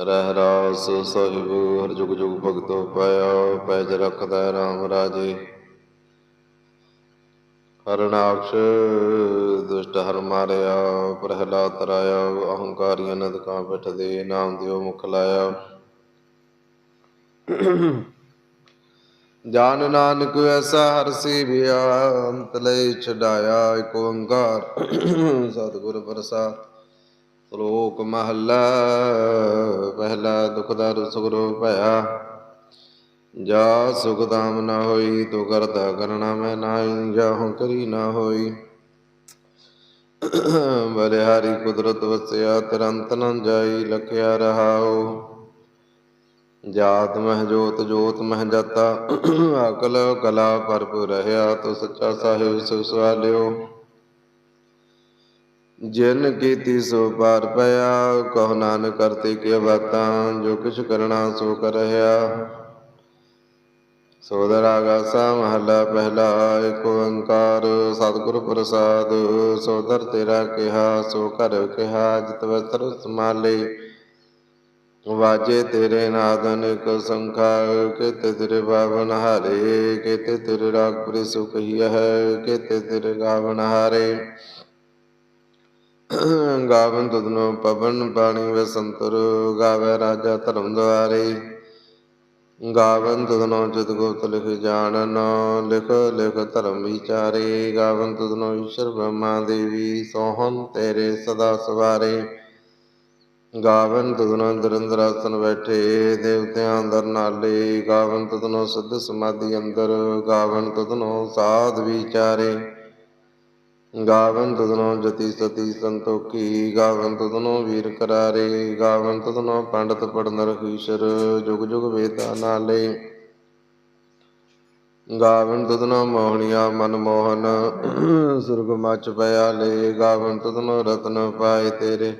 ਰਹਿ ਰਾਸ ਸਾਹਿਬ, ਹਰ ਜੁਗ ਜੁਗ ਭਗਤੋ ਪਾਇਆ, ਪੈਜ ਰਖਦਾ RAM ਰਾਜੇ। ਹਰਨਾਕਸ਼ ਦੁਸ਼ਟ ਹਰ ਮਾਰਿਆ, ਪ੍ਰਹਿਲਾਦ ਤਰਾਇਆ, ਅਹੰਕਾਰੀ ਅਨੰਦ ਕਾ ਪਿਠ ਦੇ ਨਾਮ ਦਿਓ ਮੁਖ ਲਾਇਆ। ਜਾਨ ਨਾਨਕ ਐਸਾ ਹਰ ਸੇਵਿਆ, ਅੰਤ ਲਈ ਛਡਾਇਆ ਏਕ ਓੰਕਾਰ ਸਤਿਗੁਰ ਪ੍ਰਸਾਦ। ਸ਼ਲੋਕ ਮਹੱਲਾ, ਪਹਿਲਾ ਦੁਖ ਦਰ ਸੁਗਰੋ ਭਇਆ। ਜਾ ਸੁਖ ਦਾਮ ਨਾ ਹੋਈ, ਤੋ ਕਰਦਾ ਕਰਣਾ ਮੈਂ ਨਾਹੀ, ਜਾ ਹਉ ਕਰੀ ਨਾ ਹੋਈ। ਬਲਿਹਾਰੀ ਕੁਦਰਤ ਵਸਿਆ, ਤਰੰਤ ਨ ਜਾਈ, ਲਖਿਆ ਰਹਾਉ। ਜਾਤ ਮਹਿ ਜੋਤ ਜੋਤ ਮਹਿ ਜਾਤਾ। ਅਕਲ ਕਲਾ ਭਰਪੂਰ ਰਹਾ ਤੋ ਸੱਚਾ ਸਾਹਿਬ ਸੁ ਸਵਾਲਿਓ। ਜਿਨ ਕੀਤੀ ਸੋ ਪਾਰ ਪਿਆ, ਕਹ ਨਾਨਕ ਕਰਤੇ ਕੀ ਬਾਤਾਂ ਜੋ ਕਿਛ ਕਰਣਾ ਸੋ ਕਰ ਸੋਦਰ ਆਗਾਸਾ ਮਹੱਲਾ ਪਹਿਲਾ ਏਕ ਓੰਕਾਰ, ਸਤਿਗੁਰ ਪ੍ਰਸਾਦ ਸੋਦਰ ਤੇਰਾ ਕਿਹਾ, ਸੋ ਘਰ ਕਿਹਾ, ਜਿਤ ਵਸਤਰ ਸਮਾਲੇ। ਵਾਜੇ ਤੇਰੇ ਨਾਦਨ ਇਕ ਸੰਖਾ, ਕਿਤੇ ਤੇਰੇ ਬਾਵਨ ਹਾਰੇ, ਕਿਤੇ ਤੇਰੇ ਰਾਗ ਪ੍ਰੀ ਸੁਖ ਹੈ, ਕਿਤੇ ਤੇਰੇ ਗਾਵਨ ਹਾਰੇ। ਗਾਵਨ ਤੁਧਨੋ ਪਵਨ ਬਾਣੀ ਵਸੰਤਰ, ਗਾਵੇ ਰਾਜਾ ਧਰਮ ਦੁਆਰੇ। ਗਾਵਨ ਤੁਧਨੋ ਜਿਤ ਗੁਪਤ ਲਿਖ ਜਾਣਨ, ਲਿਖ ਲਿਖ ਧਰਮ ਵਿਚਾਰੇ। ਗਾਵਨ ਤੁਧਨੋ ਈਸ਼ਰ ਬ੍ਰਹਮਾ ਦੇਵੀ, ਸੋਹਣ ਤੇਰੇ ਸਦਾ ਸਵਾਰੇ। ਗਾਵਨ ਤੁਧਨੋ ਨਿਰੰਦਰ ਆਸਨ ਬੈਠੇ, ਦੇਵਤਿਆਂ ਅੰਦਰ ਨਾਲੇ। ਗਾਵਨ ਤੁਧਨੋ ਸਿੱਧ ਸਮਾਧੀ ਅੰਦਰ, ਗਾਵਨ ਤੁਧਨੋ ਸਾਧ ਵਿਚਾਰੇ। ਗਾਵਨ ਤੁਧਨੋ ਜਤੀ ਸਤੀ ਸੰਤੋਖੀ ਗਾਵਨ ਤੁਧਨੋ ਵੀਰ ਕਰਾਰੇ ਗਾਵਨ ਤੁਧਨੋ ਪੰਡਤ ਪੜਨ ਰਖੀਸ਼ਰ ਜੁਗ ਜੁਗ ਵੇਦਾ ਨਾਲੇ। ਗਾਵਨ ਤੁਧਨੋ ਮੋਹਣੀਆ ਮਨ ਮੋਹਨ, ਸੁਰਗ ਮਚ ਪਿਆਲੇ ਗਾਵਨ ਤੁਧਨੋ ਰਤਨ ਪਾਏ ਤੇਰੇ,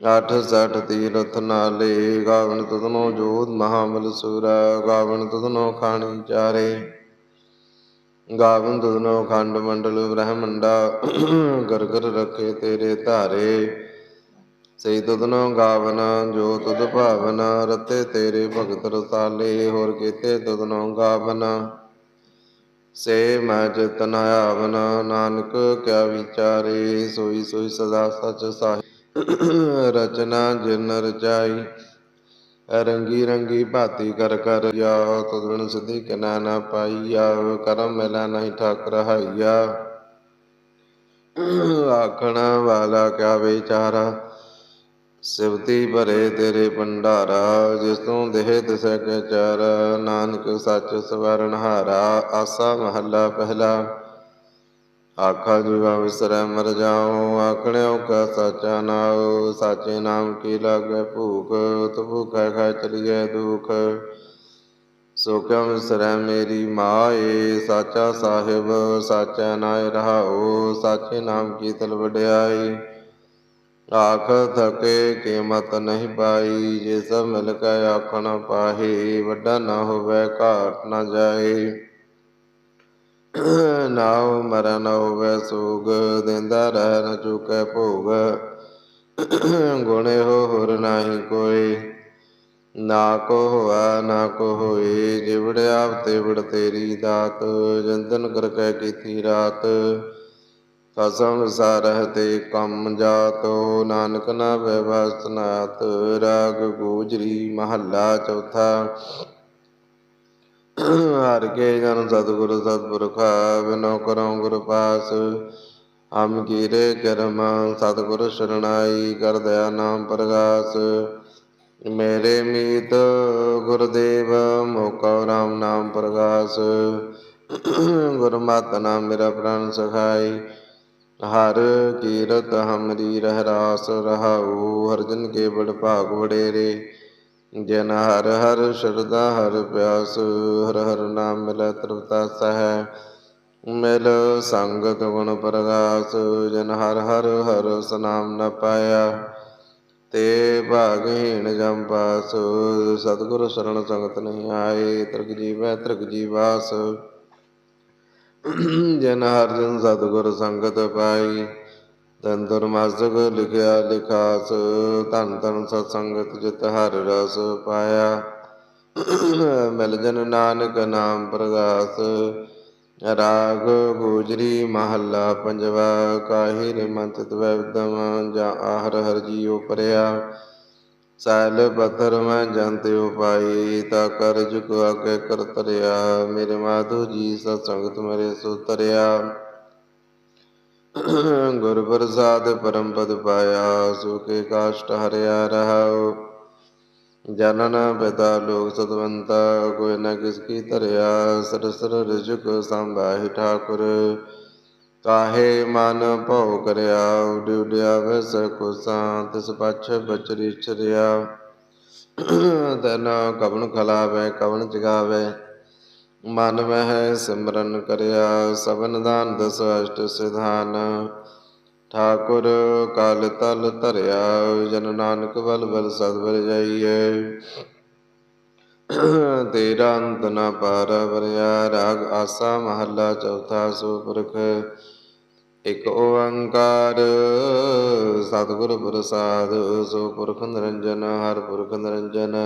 ਅਠ ਸਠ ਤੀਰਥ ਨਾਲੇ। ਗਾਵਨ ਤੁਧਨੋ ਜੋਤ ਮਹਾਮਲ ਸੂਰਾ ਗਾਵਨ ਤੁਧਨੋ ਖਾਣੀ ਚਾਰੇ। ਗਾਵਨ ਤੁਧਨੋ ਖੰਡ ਮੰਡਲ ਬ੍ਰਹਮੰਡਾ ਗਰਗਰ ਰਖੇ ਤੇਰੇ ਧਾਰੇ। ਸਈ ਤੁਧਨੋ ਗਾਵਨ, ਜੋ ਤੁਧ ਭਾਵਨ, ਰਤੇ ਤੇਰੇ ਭਗਤ ਰਸਾਲੇ, ਹੋਰ ਕੀਤੇ ਤੁਧਨੋ ਗਾਵਨ। ਸੇ ਮੈਂ ਚਿਤਨ ਆਵਨ, ਨਾਨਕ ਕਿਆ ਵਿਚਾਰੇ, ਸੋਈ ਸੋਈ ਸਦਾ ਸਚ ਸਾਹਿ। ਰਚਨਾ ਜਿਨ ਰਚਾਈ ਰੰਗੀ ਰੰਗੀ ਭਾਤੀ ਕਰ ਕਰ ਜਾ ਤੁਦਨ ਸਿਧੀ ਕਿਨਾ ਨਾ ਪਾਈਆ, ਕਰਮ ਮਿਲਾ ਨਹੀਂ ਠਾਕ ਰਹਾਈਆ ਆਖਣਾ ਵਾਲਾ ਕਿਆ ਵਿਚਾਰਾ? ਸਿਵਤੀ ਭਰੇ ਤੇਰੇ ਭੰਡਾਰਾ, ਜਿਸ ਤੋਂ ਦੇਹ ਤਿਸੈ ਕੇ ਚਰ, ਨਾਨਕ ਸੱਚ ਸਵਰਨ ਹਾਰਾ, ਆਸਾ ਮਹੱਲਾ ਪਹਿਲਾ। ਆਖਾ ਜੁਗਾ ਵਿਸਰੈ ਮਰ ਜਾਉ ਆਖਣਿਓ ਕਾ ਸਾਚਾ ਨਾਉ ਸਾਚੇ ਨਾਮ ਕੀ ਲਾਗੈ ਭੂਖ ਤੁ ਭੂਖੈ ਖਾ ਚਲੀਐ ਦੁਖ ਸੋ ਕਿਉ ਵਿਸਰੈ ਮੇਰੀ ਮਾਏ ਸਾਚਾ ਸਾਹਿਬ ਸਾਚਾ ਨਾਇ ਰਹਾਉ ਸਾਚੇ ਨਾਮ ਕੀ ਤਲ ਵਡਿਆਈ ਆਖ ਥਕੇ ਕੀਮਤ ਨਹੀਂ ਪਾਈ ਜੇ ਸਭ ਮਿਲ ਕੇ ਆਖਣ ਪਾਹੀ ਵੱਡਾ ਨਾ ਹੋਵੇ ਘਾਟ ਨਾ ਜਾਏ ਨਾਉ ਮਰਨ ਹੋਵੇ, ਸੋਗ ਦਿੰਦਾ ਰਹਿ ਨ ਚੁਕੈ ਭੋਗ। ਗੁਣੇ ਹੋ ਹੋਰ ਨਾਹੀ ਕੋਈ, ਨਾ ਕੋ ਹੋਆ, ਨਾ ਕੋ ਹੋਏ ਜਿਵੜ ਆਪ ਤੇ ਵੜ ਤੇਰੀ ਦਾਤ, ਜੰਦਨ ਕਰ ਕੈ ਕੀਤੀ ਰਾਤ। ਕਸਮ ਸਾਰਹ ਤੇ ਕੰਮ ਜਾਤੋ ਨਾਨਕ ਨਾ ਵਿਵਸਤ ਨਾਤ। ਰਾਗ ਗੋਜਰੀ ਮਹੱਲਾ ਚੌਥਾ ਹਰ ਕੇ ਜਨ ਸਤਿਗੁਰ ਸਤਿਪੁਰਖਾ ਬਿਨੋ ਕਰਉ ਗੁਰ ਪਾਸ। ਹਮ ਕੀਰੇ ਕਰਮ ਸਤਿਗੁਰ ਸ਼ਰਣਾਈ ਕਰ ਦਇਆ ਨਾਮ ਪ੍ਰਗਾਸ। ਮੇਰੇ ਮੀਤ ਗੁਰਦੇਵ ਮੋਕਾ ਰਾਮ ਨਾਮ ਪ੍ਰਗਾਸ। ਗੁਰਮਤਿ ਨਾਮ ਮੇਰਾ ਪ੍ਰਾਨ ਸਖਾਈ। ਹਰ ਕੀਰਤ ਹਮਰੀ ਰਹਿ ਰਾਸ ਰਹਾਉ। ਹਰ ਕੇ ਬੜ ਭਾਗ ਵਡੇਰੇ। ਜਿਨ ਹਰ ਹਰ ਸ਼ਰਦਾ ਹਰ ਪਿਆਸ, ਹਰ ਹਰ ਨਾਮ ਮਿਲੈ ਤ੍ਰਿਪਤਾ ਸਹਿ। ਮਿਲ ਸੰਗਤ ਗੁਣ ਪ੍ਰਗਾਸ, ਜਨ ਹਰ ਹਰ ਹਰ ਸਨਾਮ ਨ ਪਾਇਆ। ਤੇ ਭਾਗਹੀਣ ਜਮ ਪਾਸ, ਸਤਿਗੁਰ ਸ਼ਰਨ ਸੰਗਤ ਨਹੀਂ ਆਏ, ਤ੍ਰਿਗ ਜੀਵੈ ਤ੍ਰਿਗ ਜੀਵਾਸ। ਜਨ ਹਰ ਜਨ ਸਤਿਗੁਰ ਸੰਗਤ ਪਾਈ ਤਨ ਦੁਰਮਾਸਕ ਲਿਖਿਆ ਲਿਖਾਸ, ਧਨ ਧਨ ਸਤ ਸੰਗਤ ਜਿਤ ਹਰ ਰਸ ਪਾਇਆ। ਮਿਲ ਜਨ ਨਾਨਕ ਨਾਮ ਪ੍ਰਗਾਸ, ਰਾਗ ਗੋਜਰੀ ਮਹੱਲਾ ਪੰਜਵਾ, ਕਾਹੀ ਰਿਮੰਤ ਤਵੈਦਮ ਜਾਂ ਆਹਰ ਹਰ ਜੀਉ ਪਰਿਆ। ਸੈਲ ਪੱਥਰ ਮੈਂ ਜੰਤ ਉਪਾਈ, ਤਾ ਕਰ ਜੁਗ ਆਗੇ ਕਰ ਤਰਿਆ। ਮੇਰੇ ਮਾਧੂ ਜੀ ਸਤ ਸੰਗਤ ਮੇਰੇ ਸੁਤਰਿਆ ਗੁਰ ਪ੍ਰਸਾਦ ਪਰਮ ਪਦ ਪਾਇਆ, ਸੁਖੇ ਕਾਸ਼ਟ ਹਰਿਆ ਰਹਾਉ। ਜਨਨ ਪਿਤਾ ਲੋਕ ਸਤਵੰਤਾ, ਕੋਈ ਨ ਕਿਸ ਕੀ ਧਰਿਆ ਸਰਸਰ ਰਿਜਕ ਸੰਭਾਹੀ ਠਾਕੁਰ। ਕਾਹੇ ਮਨ ਭਉ ਕਰਿਆ, ਉਡਿ ਉਡਿਆ ਵੈਸ ਕੁਸਾਂ, ਤਿਸ ਪਛ ਬਚਰੀ ਚਰਿਆ ਤਨ ਕਵਣ ਖਲਾਵੇ, ਕਵਣ ਜਗਾਵੇ ਮਨ ਵਹਿ ਸਿਮਰਨ ਕਰਿਆ, ਸਭਨ ਦਾਨ ਦਸ ਅਸ਼ਟ ਸਿਧਾਨ। ਠਾਕੁਰ ਕਲ ਤਲ ਧਰਿਆ, ਜਨ ਨਾਨਕ ਬਲ ਬਲ ਸਤਿ ਜਾਈਏ ਤੇਰਾ ਅੰਤ ਨਾ ਪਾਰ ਵਰਿਆ, ਰਾਗ ਆਸਾ ਮਹੱਲਾ ਚੌਥਾ ਸੋ ਪੁਰਖ ਇਕ ਓੰਕਾਰ, ਸਤਿਗੁਰ ਪ੍ਰਸਾਦ, ਸੋ ਪੁਰਖ ਨਿਰੰਜਨ, ਹਰ ਪੁਰਖ ਨਿਰੰਜਨ।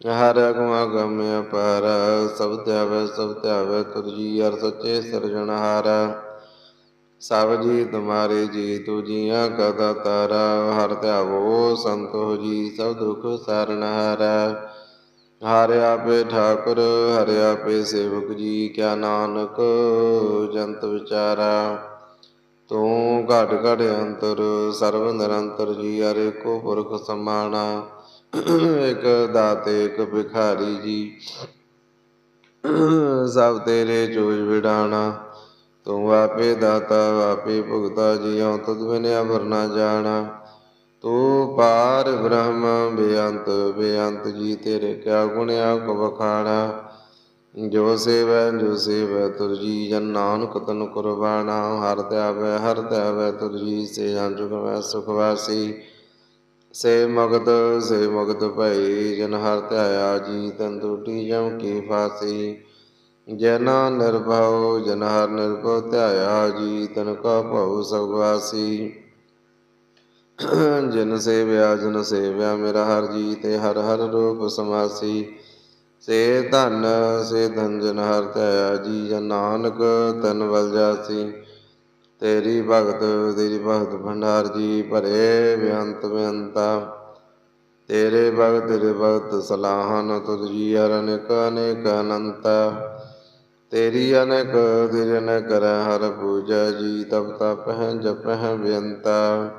ਹਰ ਅਗਮਾ ਗਮ ਅਪਾਰ, ਸਭ ਧਿਆਵੇ ਸਭ ਧਿਆਵੇ ਤੁਰ ਜੀ ਅਰ ਸੱਚੇ ਸਿਰਜਣਹਾਰ ਸਭ ਜੀ ਤੁਮਾਰੇ ਜੀ ਤੂ ਜੀਆਂ ਕਾ ਦਾਤਾਰਾ। ਹਰ ਧਿਆਵੋ ਸੰਤੋ ਜੀ, ਸਭ ਦੁਖ ਸਰਣਹਾਰ ਹਰ। ਆਪੇ ਠਾਕੁਰ, ਹਰ ਆਪੇ ਸੇਵਕ ਜੀ, ਕਿਆ ਨਾਨਕ ਜੰਤ ਵਿਚਾਰਾ। ਤੂੰ ਘਟ ਘਟ ਅੰਤਰ ਸਰਵ ਨਿਰੰਤਰ ਜੀ, ਹਰੇ ਕੋ ਪੁਰਖ ਸਮਾਣਾ ਇਕ ਦਾਤੇ ਇਕ ਭਿਖਾਰੀ ਜੀ। ਸਭ ਤੇਰੇ ਜੋਜ ਵਿਡਾਣਾ। ਤੂੰ ਆਪੇ ਦਾਤਾ, ਆਪੇ ਭੁਗਤਾ ਜੀਉ ਤੁਧ ਬਿਨ ਅਵਰ ਜਾਣਾ। ਤੂੰ ਪਾਰ ਬ੍ਰਹਮ, ਬੇਅੰਤ ਬੇਅੰਤ ਜੀ, ਤੇਰੇ ਕਿਆ ਗੁਣ ਆਖ ਵਖਾਣਾ। ਜੋ ਸੇਵੈ ਜੋ ਸੇਵੈ, ਤੁਰ ਜੀ, ਜਨ ਨਾਨਕ ਤਨ ਕੁਰਬਾਨਾ ਹਰ ਧਿਆਵੈ ਹਰ ਧਿਆਵੈ ਤੁਰ ਜੀ, ਸੇ ਜਨ ਜੁਗ ਮੈਂ ਸੁਖ ਵਾਸੀ। ਸੇ ਮਗਧ ਸੇ ਮਗਧ ਭਈ, ਜਨ ਹਰ ਧਿਆਇਆ ਜੀ ਤਨ ਟੂਟੀ ਜਮ ਕੀ ਫਾਸੀ। ਜਨ ਨਿਰਭਉ, ਜਨ ਹਰ ਨਿਰਭਉ ਧਿਆਇਆ ਜੀ ਤਨ ਕਾ ਭਉ ਸਗਵਾਸੀ ਜਿਨ ਸੇਵਿਆ, ਜਨ ਸੇਵਿਆ ਮੇਰਾ ਹਰ ਜੀ ਤੇ ਹਰ ਹਰ ਰੂਪ ਸਮਾਸੀ। ਸੇ ਧਨ ਸੇ ਧਨ ਜਨ ਹਰ ਧਿਆਇਆ ਜੀ, ਜਨ ਨਾਨਕ ਤਨ ਵਲ ਜਾਸੀ। ਤੇਰੀ ਭਗਤ ਤੇਰੀ ਭਗਤ ਭੰਡਾਰ ਜੀ ਭਰੇ ਬੇਅੰਤ ਬੇਅੰਤਾ ਤੇਰੇ ਭਗਤ ਤੇਰੇ ਭਗਤ ਸਲਾਹਨ ਤੁਧ ਜੀ ਹਰ ਅਨੇਕ ਅਨੇਕ ਅਨੰਤ। ਤੇਰੀ ਅਨੇਕ, ਤੇਰੇ ਨ ਕਰ ਹਰ ਪੂਜਾ ਜੀ, ਤਪ ਤਪ ਹੈ, ਜਪ ਹੈ ਬੇਅੰਤਾ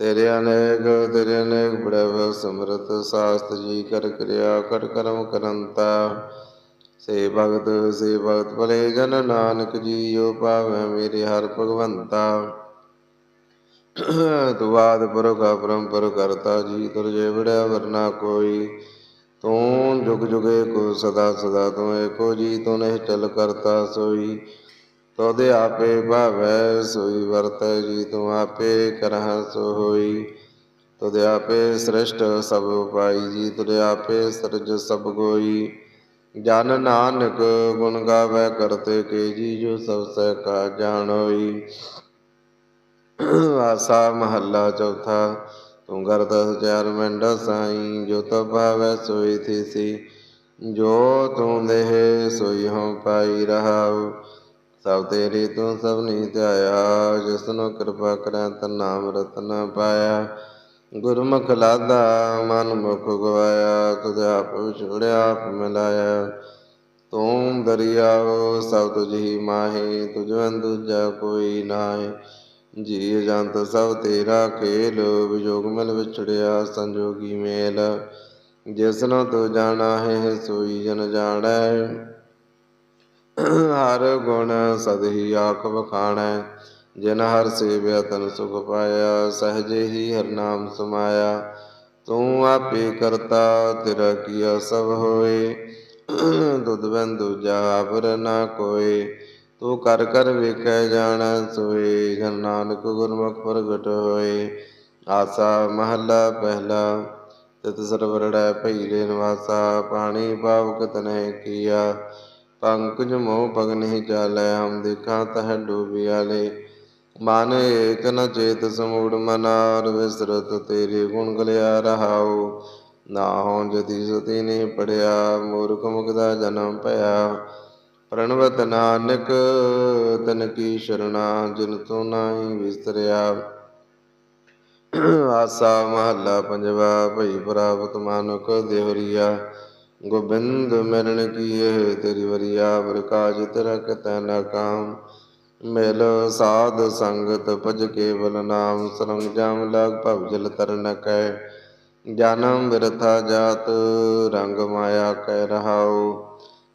ਤੇਰੇ ਅਨੇਕ ਤੇਰੇ ਅਨੇਕ ਬੜਵ ਸਮਰਤ, ਸਾਸਤ ਜੀ, ਕਰ ਕਿਰਿਆ, ਕਰ ਕਰਮ ਕਰੰਤਾ। ਸੇ ਭਗਤ ਸੇ ਭਗਤ ਭਲੇ ਜਨ ਨਾਨਕ ਜੀ ਜੋ ਪਾਵੈ ਮੇਰੇ ਹਰ ਭਗਵੰਤਾ। ਤੂੰ ਆਦ ਪੁਰਖ ਕਰਤਾ ਜੀ, ਤੁਰ ਜੇ ਵੜਿਆ ਵਰਨਾ ਕੋਈ। ਤੂੰ ਜੁਗ ਜੁਗੇ ਕੋ ਸਦਾ ਸਦਾ ਤੂੰ ਏਕੋ ਜੀ, ਤੂੰ ਨਹੀਂ ਚਲ ਕਰਤਾ ਸੋਈ। ਤੋਦੇ ਆਪੇ ਭਾਵੈ ਸੋਈ, ਵਰਤੈ ਜੀ, ਤੂੰ ਆਪੇ ਕਰਹ ਸੋ ਹੋਈ ਤੁਦੇ ਆਪੇ ਸ੍ਰਿਸ਼ਟ ਸਭ ਉਪਾਈ ਜੀ ਤੁਦੇ ਆਪੇ ਸਰਜ ਸਭ ਗੋਈ। ਜਨ ਨਾਨਕ ਗੁਣ ਗਾਵੇ ਕਰਤੇ ਕੇ ਜੀ ਜੋ ਸਭ ਸਹਿ ਕਾ ਜਾਣੋਈ ਆਸਾ ਮਹੱਲਾ ਚੌਥਾ, ਤੂੰ ਗਰਦਸ ਚਾਰ ਮੰਡਾ ਸਾਈ, ਜੋ ਤਬ ਸੋਈ ਥੀਸੀ, ਜੋ ਤੂੰ ਦੇਹ ਸੋਈ ਹਉ ਪਾਈ ਰਹਾਉ। ਸਭ ਤੇਰੀ ਤੂੰ ਸਭ ਨੀ ਧਿਆਇਆ, ਜਿਸਨੂੰ ਕਿਰਪਾ ਕਰੈ ਤਾ ਨਾਮ ਰਤਨ ਪਾਇਆ। ਗੁਰਮੁਖ ਲਾਦਾ, ਮਨ ਮੁਖ ਗਵਾਇਆ, ਤੁਧ ਆਪ ਵਿਛੜਿਆ ਆਪ ਮਿਲਾਇਆ। ਤੂੰ ਦਰਿਆਓ ਸਭ ਤੁਝ ਹੀ ਮਾਹੀ ਤੁਝਵੰ ਦੂਜਾ ਕੋਈ ਨਾਹੀ। ਜੀ ਜੰਤ ਸਭ ਤੇਰਾ ਖੇਲ, ਵਿਜੋਗ ਮਿਲ ਵਿਛੜਿਆ, ਸੰਜੋਗੀ ਮੇਲ। ਜਿਸਨੂੰ ਤੂੰ ਜਾਣਾ ਹੈ, ਸੋਈ ਜਨ ਜਾਣੈ। ਹਰ ਗੁਣ ਸਦ ਹੀ ਆਖ ਵਖਾਣੈ। ਜਿਨ ਹਰ ਸੇਵਿਆ ਤਨ ਸੁਖ ਪਾਇਆ, ਸਹਜੇ ਹੀ ਹਰ ਨਾਮ ਸਮਾਇਆ। ਤੂੰ ਆਪੇ ਕਰਤਾ, ਤੇਰਾ ਕੀਆ ਸਭ ਹੋਏ। ਦੁਧ ਬੰਦੂ ਜਾ ਨਾ ਕੋਏ। ਤੂੰ ਕਰ ਕਰ ਵੇਖੈ ਜਾਣੈ ਸੋਏ, ਜਨ ਨਾਨਕ ਗੁਰਮੁਖ ਪ੍ਰਗਟ ਹੋਏ। ਆਸਾ ਮਹੱਲਾ ਪਹਿਲਾ, ਤਿਤ ਸਰਵਰੜੈ ਭਈਰੇ ਨਿਵਾਸਾ। ਪਾਣੀ ਪਾਵਕ ਤਨਹਿ ਕੀਆ, ਪੰਕਜ ਮੋਹ ਪਗ ਨਹੀਂ ਚਾਲੈ। ਹਮ ਦੇਖਾਂ ਤਹ ਡੂਬਿਆਲੇ ਮਨ ਏਕ ਨ ਚੇਤ ਸਮੂੜ ਮਨਾਰ ਵਿਸਰਤ ਤੇਰੇ ਗੁਣ ਗਲਿਆ ਰਹਾਉ। ਨਾਹੋ ਜਤੀ ਸਤੀ ਨੇ ਪੜਿਆ, ਮੂਰਖ ਮੁਕਦਾ ਜਨਮ ਭਇਆ। ਪ੍ਰਣਵਤ ਨਾਨਕ, ਤਨ ਕੀ ਸ਼ਰਣਾ, ਜਿਨ ਤੂੰ ਨਾਹੀ ਵਿਸਰਿਆ ਆਸਾ ਮਹੱਲਾ ਪੰਜਵਾ, ਭਈ ਪ੍ਰਾਪਤ ਮਾਨੁਕ ਦੇਵਰੀਆ। ਗੋਬਿੰਦ ਮਿਲਣ ਕੀਏ ਤੇਰੀ ਵਰਿਆ ਪ੍ਰਕਾਸ਼ ਤੇਰਾ ਕਤੈ ਨਾ ਕਾਮ। ਮਿਲ ਸਾਧ ਸੰਗਤ ਭਜ ਕੇਵਲ ਨਾਮ ਸਰੰਗ ਜਾਮ ਲਾਗ ਭਵ ਜਲ ਤਰਨ ਕੈ। ਜਨਮ ਵਿਰਥਾ ਜਾਤ, ਰੰਗ ਮਾਇਆ ਕਹਿ ਰਹਾਉ।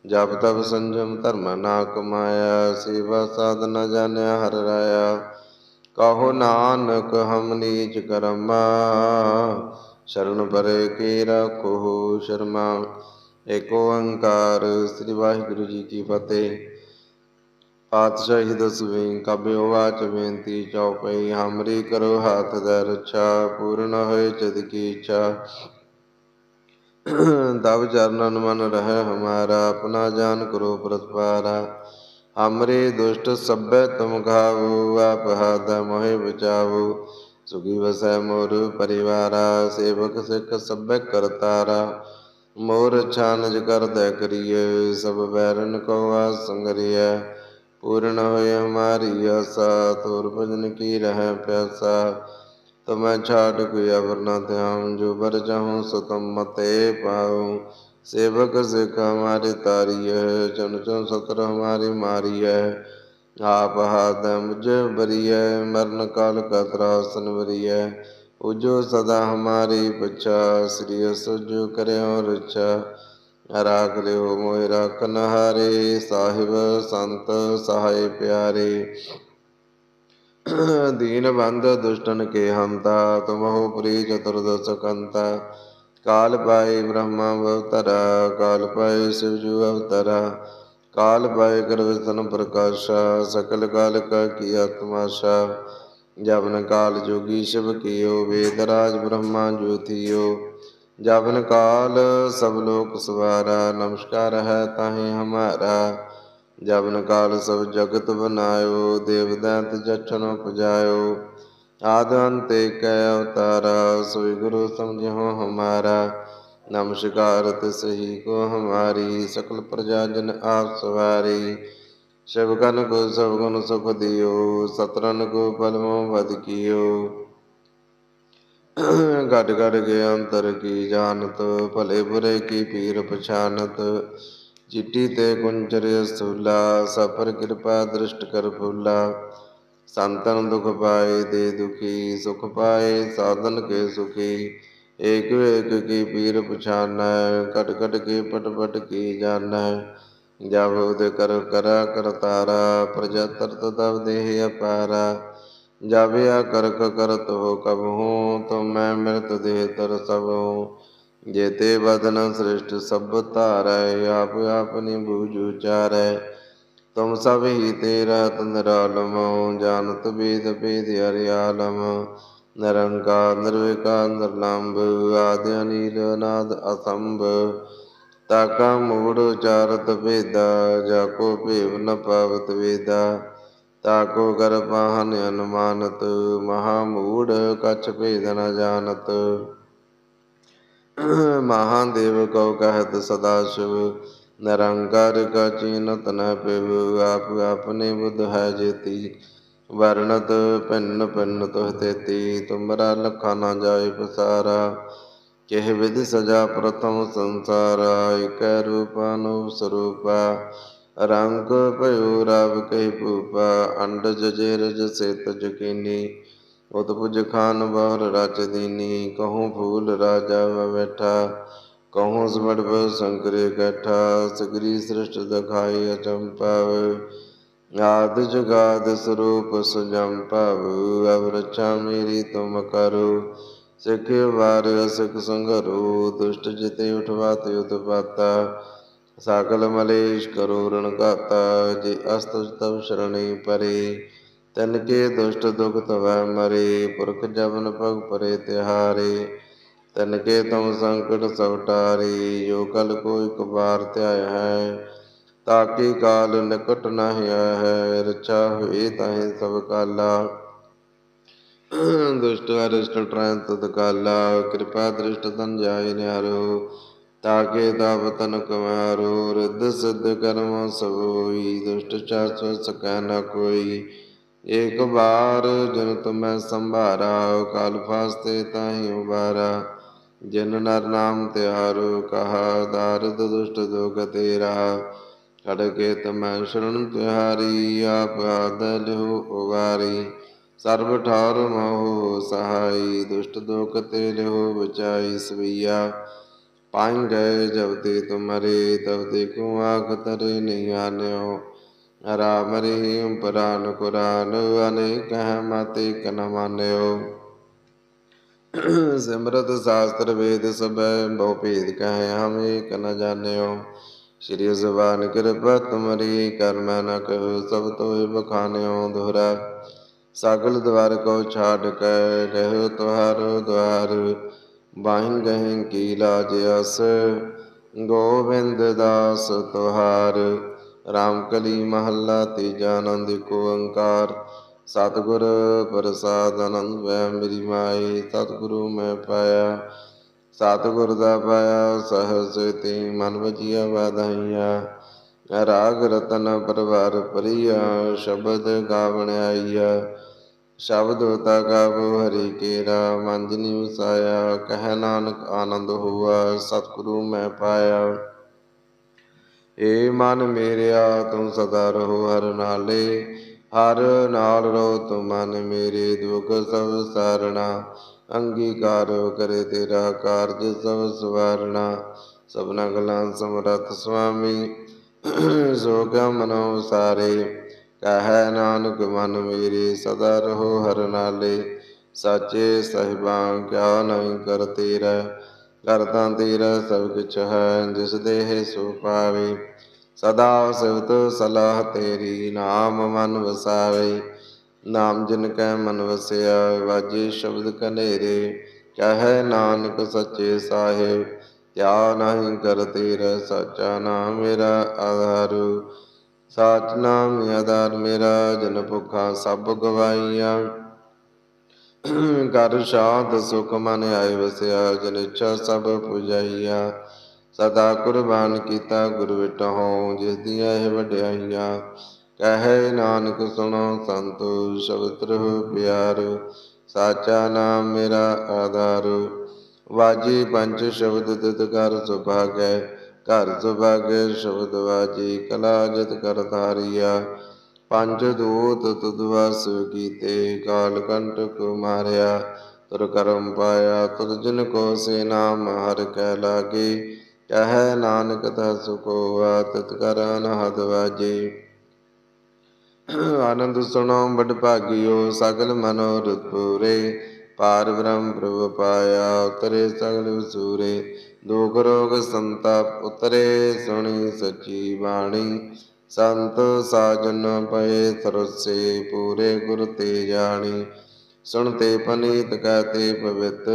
ਜਪ ਤਪ ਸੰਜਮ ਧਰਮ ਨਾ ਕਮਾਇਆ ਸੇਵਾ ਸਾਧ ਨ ਜਾਣਿਆ ਹਰ ਰਾਇਆ। ਕਹੋ ਨਾਨਕ ਹਮ ਨੀਚ ਕਰਮਾ, ਸ਼ਰਨ ਪਰੇ ਕੀ ਰਖੋ ਸ਼ਰਮਾ। ਏਕ ਓੰਕਾਰ ਸ੍ਰੀ ਵਾਹਿਗੁਰੂ ਜੀ ਕੀ ਫਤਿਹ। ਪਾਤਸ਼ਾਹੀ ਦਸਵੀਂ ਕਬਿਓ ਵਾਚ ਬੇਨਤੀ ਚਉਪਈ ਹਮਰੀ ਕਰੋ ਹਾਥ ਦਾ ਰੱਛਾ, ਪੂਰਨ ਹੋਏ ਚਿਤ ਕੀ ਇੱਛਾ। ਦਬ ਚਰਨਨ ਮਨ ਰਹਿ ਹਮਾਰਾ, ਆਪਣਾ ਜਾਨ ਕਰੋ ਪ੍ਰਤਪਾਰਾ। ਹਮਰੇ ਦੁਸ਼ਟ ਸਭੈ ਤੁਮ ਖਾਵੋ ਆਪ ਹਾਥ ਮੋਹਿ ਬਚਾਵੋ। ਸੁਖੀ ਵਸੈ ਮੋਰ ਪਰਿਵਾਰਾ, ਸੇਵਕ ਸਿੱਖ ਸਭੈ ਕਰਤਾਰਾ। ਮੋਰ ਛਾਨਜ ਕਰਦੈ ਕਰੀਏ, ਸਭ ਬੈਰਨ ਕੋ ਆਸ ਸੰਗਰੀਐ। ਪੂਰਨ ਹੋਏ ਹਮਾਰੀ ਆਸਾ ਤੋਰ ਭਜਨ ਕੀ ਰਹਿ ਪਿਆਸਾ। ਤਮੈ ਛਾੜ ਕੋਈ ਅਵਰ ਨਾ ਧਿਆਉ, ਜੋ ਵਰ ਜਾਹੂ ਸੋ ਤਮ ਮਤੇ ਪਾਉ। ਸੇਵਕ ਸਿਖ ਹਮਾਰੇ ਤਾਰੀ ਹੈ ਚਨ ਚਨ ਸਤਰ ਹਮਾਰੀ ਮਾਰੀ ਹੈ ਆਪ ਹਾਦ ਮੁਝ ਬਰੀਐ ਮਰਨ ਕਾਲ ਕਾ ਤਰਾਸਨ ਵਰੀਐ। ਉਜੋ ਸਦਾ ਹਮਾਰੀ ਪਛਾ, ਸ੍ਰੀ ਅਸੁਜੋ ਕਰਿਓ ਰਚਾ ਰਾਖ ਲਿਓ ਮੋਹਿ ਰਾਖਨ ਹਾਰੇ, ਸਾਹਿਬ ਸੰਤ ਸਹਾਇ ਪਿਆਰੇ। ਦੀਨ ਬੰਦ ਦੁਸ਼ਟਨ ਕੇ ਹੰਤਾ ਤੁਮਹੁ ਪ੍ਰੀ ਚਤੁਰਦਸ ਕੰਤਾ। ਕਾਲ ਪਾਏ ਬ੍ਰਹਮਾ ਅਵਤਰਾ, ਕਾਲ ਪਾਏ ਸਿਵ ਜੂ ਕਾਲ ਪਾਏ ਕਰ ਪ੍ਰਕਾਸ਼ਾ, ਸਕਲ ਕਾਲ ਕਾ ਕੀ ਆਤਮਾਸ਼ਾ। ਜਬਨ ਕਾਲ ਜੋਗੀ ਸ਼ਿਵ ਕੀਓ, ਵੇਦ ਰਾਜ ਬ੍ਰਹਮਾ ਜੋਤੀਓ। ਜਪਨ ਕਾਲ, ਸਭ ਲੋਕ ਸਵਾਰਾ, ਨਮਸਕਾਰ ਹੈ ਤਾਹੀ ਹਮਾਰਾ। ਜਪਨ ਕਾਲ, ਸਭ ਜਗਤ ਬਨਾਇਓ ਦੇਵ ਦੰਤ ਜਚਨ ਉਪਜਾਇਓ। ਆਦ ਅੰਤੇ ਕੈ ਅਵਤਾਰਾ ਸੋਈ ਗੁਰੂ ਸਮਝਿਓ ਹਮਾਰਾ। ਨਮਸਕਾਰ ਤਿਸਹੀ ਕੋ ਹਮਾਰੀ, ਸਕਲ ਪ੍ਰਜਾ ਜਨ ਆਪ ਸਵਾਰੀ। ਸ਼ਿਵ ਕਨ ਕੋ ਸਭ ਗੁਣ ਸੁਖ ਦਿਓ ਸਤਰਨ ਕੋ ਪਲਮੋ ਵਦ ਕੀਓ। ਘਟ ਘਟ ਕੇ ਅੰਤਰ ਕੀ ਜਾਣਤ, ਭਲੇ ਬੁਰੇ ਕੀ ਪੀਰ ਪਛਾਨਤ। ਚਿੱਟੀ ਤੇ ਕੁੰਚਰ ਸੂਲਾ ਸਫਰ ਕਿਰਪਾ ਦ੍ਰਿਸ਼ਟ ਕਰ ਫੁੱਲਾ। ਸੰਤਨ ਦੁਖ ਪਾਏ ਦੇ ਦੁਖੀ, ਸੁਖ ਪਾਏ ਸਾਧਨ ਕੇ ਸੁਖੀ। ਏਕ ਏਕ ਕੀ ਪੀਰ ਪਛਾਨੈ, ਘਟ ਘਟ ਕੇ ਪਟ ਪਟ ਕੀ ਜਾਣੈ। ਜਬ ਉਹਦੇ ਕਰ ਕਰਾ ਕਰਤਾਰਾ, ਪ੍ਰਜਾ ਤਰਤ ਦਵ ਦੇਹ ਅਪਾਰਾ। ਜਬ ਆ ਕਰਕ ਕਰਤ ਹੋ ਕਬ ਹੂੰ, ਤੁਮ ਮੈਂ ਮਿਰਤ ਦੇਹ ਤਰ ਸਭ ਹੂੰ। ਜੇਤੇ ਬਦਨ ਸ੍ਰਿਸ਼ਟ ਸਭ ਧਾਰੈ, ਆਪ ਆਪਨੀ ਬੂਝ ਉਚਾਰੈ ਤੁਮ ਸਭ ਹੀ ਤੇ ਰਹਤ ਨਿਰਾਲਮ ਜਾਨਤ ਨਿਰੰਕਾਰ, ਨਿਰਵਿਕਾਰ ਨਿਰਲੰਭ ਆਦਿ ਅਨੀਲ, ਅਨਾਦ ਅਸੰਭ। ਤਾਕਾ ਮੂੜ ਉਚਾਰਤ ਭੇਦਾ, ਜਾ ਕੋ ਭੇਵ ਨ ਪਾਵਤ ਵੇਦਾ। ਤਾਕੋ ਕਰ ਅਨੁਮਾਨਤ, ਮਹਾ ਮੂੜ ਕਛ ਭੇਦ ਨ ਜਾਣਤ। ਮਹਾਦੇਵ ਕਉ ਕਹਤ ਸਦਾ ਸ਼ਿਵ, ਨਿਰੰਕਾਰ ਕਾ ਚੀਨਤ ਨ ਪਿਵ, ਆਪ ਆਪਨੇ ਬੁੱਧ ਹੈ ਜੇਤੀ। ਵਰਣਤ ਭਿੰਨ ਭਿੰਨ ਤੁਹ ਤੇਤੀ, ਤੁਮਰਾ ਲਖਾ ਨ ਜਾਏ ਪਸਾਰਾ। ਕਿਹ ਵਿਦ ਸਜਾ ਪ੍ਰਥਮ ਸੰਸਾਰਾ, ਇਕੈ ਰੂਪ ਅਨੂਪ ਸਰੂਪਾ। ਰੰਗ ਭਇਓ ਰਵ ਕਹਿ ਭੂਪਾ ਅੰਡਜ ਜੇ ਰਜ ਸਿਤ ਜਕੀਨੀ। ਉਤਪੁਜ ਖਾਨ ਬਹੁਰ ਰਚ ਦੀਨੀ, ਕਹੂੰ ਫੂਲ ਰਾਜਾ ਬੈਠਾ। ਕਹੂੰ ਸਮੜ ਬਹੁ ਸੰਕਰੇ ਗਠਾ ਸਗਰੀ ਸ੍ਰਿਸ਼ਟ ਦਖਾਈ ਅਚੰਪਾਵ ਆਦ ਜਗਾਦ ਸਰੂਪ ਸੁਜਮ ਭਵ ਮੇਰੀ ਤੁਮ ਕਰੋ। ਸਿੱਖ ਵਾਰ ਸਿੱਖ ਸੰਘਰੋ ਦੁਸ਼ਟ ਜਿਤੇ ਉਠਵਾਤੇ ਉਤਪਾਤਾ। ਸਾਕਲ ਮਲੇਸ਼ ਕਰੋ ਰਣ ਘਾਤਾ, ਜੇ ਅਸਤ ਤਵ ਸ਼ਰਣੀ ਪਰੇ, ਤਨ ਕੇ ਦੁਸ਼ਟ ਦੁਖ ਤਵੈ ਮਰੇ, ਪੁਰਖ ਜਬਨ ਪਗ ਪਰੇ ਤਿਹਾਰੇ, ਤਨ ਕੇ ਤਮ ਸੰਕਟ ਸਭ ਟਾਰੀ, ਜੋ ਕਲ ਕੋ ਇਕ ਵਾਰ ਧਿਆਇਆ ਹੈ ਤਾਕੀ ਕਾਲ ਨਿਕਟ ਨਹੀਂ ਹੈ ਰਚਾ ਹੋਏ ਤਾਹੇ ਸਭ ਕਾਲਾ। ਦੁਸ਼ਟ ਅਰਿਸ਼ਟ ਟ੍ਰੈਨ ਤਦ ਕਿਰਪਾ ਦ੍ਰਿਸ਼ਟ ਤਨ ਜਾਇ ਨਿਹਾਰੋ ਤਾਕੇ ਤਬ ਤਨ ਕਮਾਰੋ ਰਿੱਧ ਸਿੱਧ ਕਰਮ ਸਭ ਹੋਈ, ਦੁਸ਼ਟ ਚਾਰ ਸਕੈ ਨ ਕੋਈ। ਏਕ ਬਾਰ ਜਨ ਤੁਮੈ ਸੰਭਾਰਾ ਕਾਲ ਫਾਸਤੇ ਤਾਹੀ ਉਬਾਰਾ ਜਿਨ ਨਰ ਨਾਮ ਤਿਆਰੋ, ਕਹਾ ਦਾਰਦ ਦੁਸ਼ਟ ਦੁਖ ਤੇਰਾ। ਖੜਕੇ ਤਮੈ ਸ਼ਰਨ ਤਿਹਾਰੀ, ਆਪ ਆਦ ਲਿਓ ਉਵਾਰੀ ਸਰਬ ਠਾਰ ਮੋਹ ਸਹਾਈ, ਦੁਸ਼ਟ ਦੋਖ ਤੇ ਲਿਓ ਬਚਾਈ ਸਵਈਆ। ਪਾਇੰ ਗਏ ਜਬ ਤੇ ਤੁਮਰੇ ਤਬ ਤੇ ਕੋ ਆਖ ਤਰੇ ਨਹੀਂ ਆਨਿਓ ਰਾਮ ਰਹੀਮ ਪੁਰਾਨ ਕੁਰਾਨ ਅਨੇਕ ਹੈ ਮਤੇ ਕਨ ਮਾਨਿਓ ਸਿਮਰਤ ਸ਼ਾਸਤਰ ਵੇਦ ਸਭੈ ਬਹੁ ਭੇਦ ਕਹੈ ਹਮ ਏਕ ਨ ਜਾਣਿਓ ਸ਼੍ਰੀ ਜ਼ਬਾਨ ਕਿਰਪਾ ਤੁਮਰੀ ਕਰਮ ਨ ਕਹੋ ਸਭ ਤੋਹਿ ਬਖਾਨਿਓ ਦੋਹਰਾ ਸਗਲ ਦਵਾਰ ਕੋ ਛਾੜ ਕੇ ਗਹਿ ਤੁਹਾਰੋ ਦਵਾਰ ਬਾਹੀਂ ਗਹਿ ਕੀ ਲਾਜ ਅਸ? ਗੋਬਿੰਦ ਦਾਸ ਤੁਹਾਰ, ਰਾਮ ਕਲੀ ਮਹੱਲਾ ਤੀਜਾ ਆਨੰਦ ਕੋ ਓੰਕਾਰ। ਸਤਿਗੁਰ ਪ੍ਰਸਾਦ ਆਨੰਦ ਵੈ ਮੇਰੀ ਮਾਈ, ਸਤਿਗੁਰੂ ਮੈਂ ਪਾਇਆ। ਸਤਿਗੁਰ ਦਾ ਪਾਇਆ ਸਹਸ ਤੇ ਮਨ ਵਜੀਆ ਵਾਧਾਈਆ। ਰਾਗ ਰਤਨ ਪਰਵਾਰ ਪਰੀਆ, ਸ਼ਬਦ ਗਾਵਣ ਆਈਆ। ਸ਼ਬਦ ਹੋਤਾ ਗਾਵੋ ਹਰੀ ਕੇਰਾ ਮੰਜਨੀ ਉਸਾਇਆ, ਕਹਿ ਨਾਨਕ ਆਨੰਦ ਹੋਆ, ਸਤਿਗੁਰੂ ਮੈਂ ਪਾਇਆ। ਏ ਮਨ ਮੇਰਿਆ, ਤੂੰ ਸਦਾ ਰਹੋ ਹਰ ਨਾਲੇ, ਹਰ ਨਾਲ ਰਹੋ ਤੂੰ ਮਨ ਮੇਰੇ, ਦੁਖ ਸਭ ਸਾਰਣਾ। ਅੰਗੀਕਾਰ ਕਰੇ ਤੇਰਾ ਕਾਰਜ ਸਭ ਸਵਾਰਣਾ। ਸਭਨਾ ਗਲਾਂ ਸਮਰਥ ਸੁਆਮੀ, ਸੋ ਕਾ ਸਾਰੇ ਕਹੈ ਨਾਨਕ ਮਨ ਮੇਰੇ ਸਦਾ ਰਹੋ ਹਰ ਨਾਲੇ, ਸਾਚੇ ਸਹਿਬਾਂ ਕਿਆ ਨਹੀਂ ਕਰ ਤੇਰਾ ਕਰਤਾ ਤੇਰਾ ਸਭ ਕਿਛ ਹੈ, ਜਿਸ ਦੇਹ ਸੋ ਪਾਵੇ। ਸਦਾ ਸਿਵਤ ਸਲਾਹ ਤੇਰੀ, ਨਾਮ ਮਨ ਵਸਾਵੇ। ਨਾਮ ਜਿਨ ਕੈ ਮਨ ਵਸਿਆ, ਵਾਜੇ ਸ਼ਬਦ ਕਨੇਰੇ ਕਹੈ ਨਾਨਕ ਸੱਚੇ ਸਾਹਿਬ ਕਿਆ ਨਹੀਂ ਕਰ ਤੇਰਾ, ਸਾਚਾ ਨਾਮ ਮੇਰਾ ਆਧਾਰ। ਸਾਚ ਨਾਮ ਆਧਾਰ ਮੇਰਾ, ਜਨ ਭੁਖਾ ਸਭ ਗਵਾਈਆਂ ਕਰ ਸ਼ਾਦ ਸੁਖ ਮਨ ਆਏ ਵਸਿਆ, ਜਨ ਇੱਛਾ ਸਭ ਪੁਜਾਈਆ। ਸਦਾ ਕੁਰਬਾਨ ਕੀਤਾ ਗੁਰ ਵਿਟਹੁ ਜਿਸ ਦੀਆਂ ਇਹ ਵਡਿਆਈਆਂ। ਕਹੈ ਨਾਨਕ ਸੁਣੋ ਸੰਤੋ, ਸ਼ਬਦ ਰਹਿ ਪਿਆਰ। ਸਾਚਾ ਨਾਮ ਮੇਰਾ ਆਧਾਰ। ਵਾਜੀ ਪੰਜ ਸ਼ਬਦ ਤਿਤ ਕਰ ਸੁਭਾਗੈ। ਘਰ ਸੁਭਾਗੈ ਸ਼ਬਦ ਵਾਜੀ ਕਲਾ ਜਿਤ ਕਰ ਧਾਰੀਆ। ਪੰਜ ਦੂਤ ਤੁਧ ਵਸ ਕੀਤੇ, ਕਾਲ ਕੰਟਕ ਮਾਰਿਆ। ਤੁਰ ਕਰਮ ਪਾਇਆ, ਤੁਧ ਜਿਨ ਕੋ ਸੇ ਨਾਮ ਹਰ ਕੈ ਲਾਗੇ। ਕਹੈ ਨਾਨਕ ਤਾ ਸੁਖੋ ਆਤਿਤ ਕਰ ਅਨਹਦ ਵਾਜੇ। ਆਨੰਦ ਸੁਣੋ ਬੜ ਭਾਗਿਓ, ਸਗਲ ਮਨੋਰਥ ਪੂਰੇ। ਪਾਰ ਬ੍ਰਹਮ ਪ੍ਰਭ ਪਾਇਆ, ਉਤਰੇ ਸਗਲ ਵਸੂਰੇ। ਦੁਖ ਰੋਗ ਸੰਤਾਪ ਉਤਰੇ, ਸੁਣੀ ਸੱਚੀ ਬਾਣੀ। ਸੰਤ ਸਾਜਨ ਪਏ ਤਰਸੇ ਪੂਰੇ ਗੁਰ ਤੇ ਜਾਣੀ। ਸੁਣਤੇ ਪਨੀਤ, ਕਹਤੇ ਪਵਿੱਤ,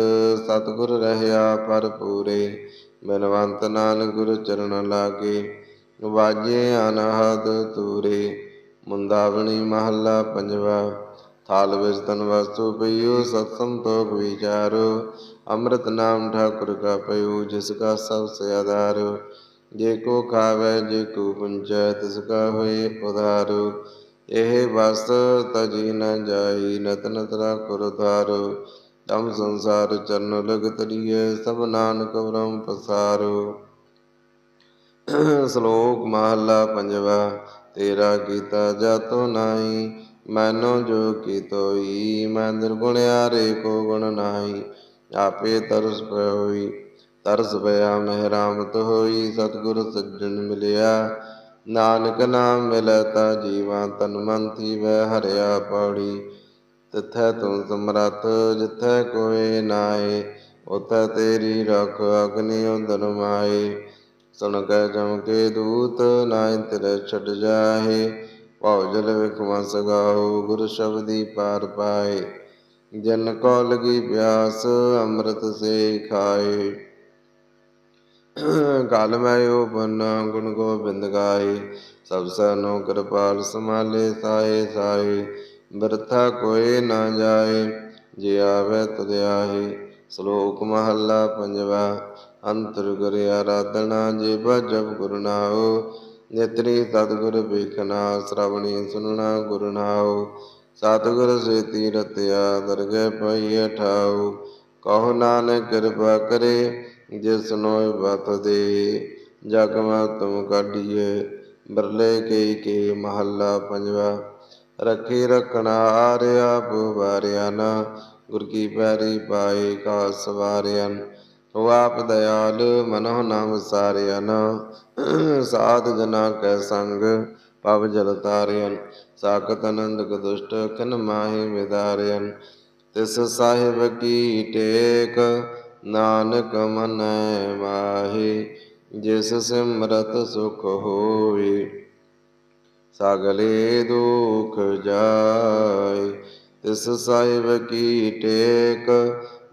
ਸਤਿਗੁਰ ਰਹਿਆ ਪਰ ਪੂਰੇ। ਬਨਵੰਤ ਨਾਨਕ ਗੁਰ ਚਰਨ ਲਾਗੇ, ਵਾਜੇ ਅਨਹਦ ਤੂਰੇ ਮੁੰਦਾਵਣੀ ਮਹੱਲਾ ਪੰਜਵਾ। ਥਾਲ ਵਿੱਚ ਤਨ ਵਸਤੂ ਪਈਓ ਸਤਸੰਗ ਤੋਕ ਵਿਚਾਰੋ ਅੰਮ੍ਰਿਤ ਨਾਮ ਠਾਕੁਰ ਕਾ ਪਈਓ, ਜਿਸ ਕਾ ਸਭ ਸੇ ਆਧਾਰ। ਜੇ ਕੋ ਖਾਵੇ, ਜੇ ਕੋ ਪੁੰਚੈ ਤਿਸ ਕਾ ਹੋਏ ਉਧਾਰ। ਇਹ ਵਸ ਤਜੀ ਨ ਜਾਈ, ਨਤ ਨਤ ਰਾਖੁਰ ਧਾਰੋ ਤਮ ਸੰਸਾਰ ਚਰਨ ਲਗ ਤਰੀਏ ਸਭ ਨਾਨਕ ਬ੍ਰਹਮ ਪਸਾਰੋ। ਸ਼ਲੋਕ ਮਹਲਾ ਪੰਜਵਾ, ਤੇਰਾ ਕੀਤਾ ਜਾਤੋ ਨਾਹੀ ਮੈਨੋ ਜੋ ਕੀਤੋਈ ਮੈਂ ਨਿਰਗੁਣਿਆਰੇ ਕੋ ਗੁਣ ਨਾਹੀ, ਆਪੇ ਤਰਸ ਹੋਈ ਤਰਸ ਪਿਆ ਮਹਿਰਾਮਤ ਹੋਈ, ਸਤਿਗੁਰ ਸੱਜਣ ਮਿਲਿਆ। ਨਾਨਕ ਨਾਮ ਮਿਲੈ ਤਾ ਜੀਵਾਂ ਤਨ ਮਨ ਵੈ ਹਰਿਆ ਪੌੜੀ। ਤਿਥੈ ਤੂੰ ਸਮਰੱਥ, ਜਿਥੈ ਕੋਏ ਨਾਏ ਉਤੈ ਤੇਰੀ ਰਖ ਅਗਨੀ ਉਦਰ ਮਾਏ। ਸੁਣ ਕੈ ਜਮਕੇ ਦੂਤ, ਨਾਇ ਤੇਰੇ ਛੱਡ ਜਾਹੇ। ਭਉ ਜਲ ਵਿਖ ਵਸ ਗਾਉ ਗੁਰ ਸ਼ਬਦੀ ਪਾਰ ਪਾਏ। ਜਨ ਕੋ ਲਗੀ ਪਿਆਸ, ਅੰਮ੍ਰਿਤ ਸੇ ਖਾਏ। ਕਲ ਮੈਂ ਉਪਨ ਗੁਣ ਗੋਬਿੰਦ ਗਾਏ। ਸਭ ਸਨੋ ਕਿਰਪਾਲ ਸਮਾਲੇ ਸਾਏ ਸਾਏ। ਬਿਰਥਾ ਕੋਏ ਨਾ ਜਾਏ, ਜੇ ਆਵੇ ਤੁਧ ਆਹੇ। ਸ਼ਲੋਕ ਮਹੱਲਾ ਪੰਜਵਾ, ਅੰਤਰ ਗੁਰ ਆਰਾਧਨਾ ਜੇ ਭਜਬ ਗੁਰਨਾ ਨੇਤਰੀ ਸਤਿਗੁਰ ਵੇਖਣਾ, ਸ਼ਰਵਣੀ ਸੁਨਣਾ ਗੁਰ ਨਾਉ, ਸਤਿਗੁਰ ਸੇਤੀ ਰਤਿਆ ਦਰਗਹਿ ਪਈਐ ਠਾਉ ਕਹੋ ਨਾਨਕ ਕਿਰਪਾ ਕਰੇ, ਜਿਸ ਨੋਇ ਬਤ ਦੇ, ਜਗ ਮੈਂ ਤੁਮ ਕਾਢੀਏ ਬਰਲੇ ਕੇ ਕੇ ਮਹੱਲਾ ਪੰਜਵਾ, ਰੱਖੀ ਰਖਣਾ ਆਰਿਆ ਪੁਵਾਰਿਆ ਨਾ ਗੁਰ ਕੀ ਪੈਰੀ ਪਾਏ ਕਾ ਸਵਾਰਿਆਨ ਉਹ ਆਪ ਦਇਆਲ ਮਨੋ ਨਾਮ ਸਾਰਿਆਨ ਸਾਧ ਜਨਾ ਕੈ ਸੰਗ, ਪਵ ਜਲ ਤਾਰਿਆਨ ਸਾਖਤ ਆਨੰਦ ਕਦੁਸ਼ਟ ਖਨ ਮਾਹੀ ਵਿਦਾਰਿਆਨ ਤਿਸ ਸਾਹਿਬ ਕੀ ਟੇਕ, ਨਾਨਕ ਮਨ ਮਾਹੀ। ਜਿਸ ਸਿਮਰਤ ਸੁਖ ਹੋਏ ਸਗਲੇ ਦੁਖ ਜਾਏ। ਤਿਸ ਸਾਹਿਬ ਕੀ ਟੇਕ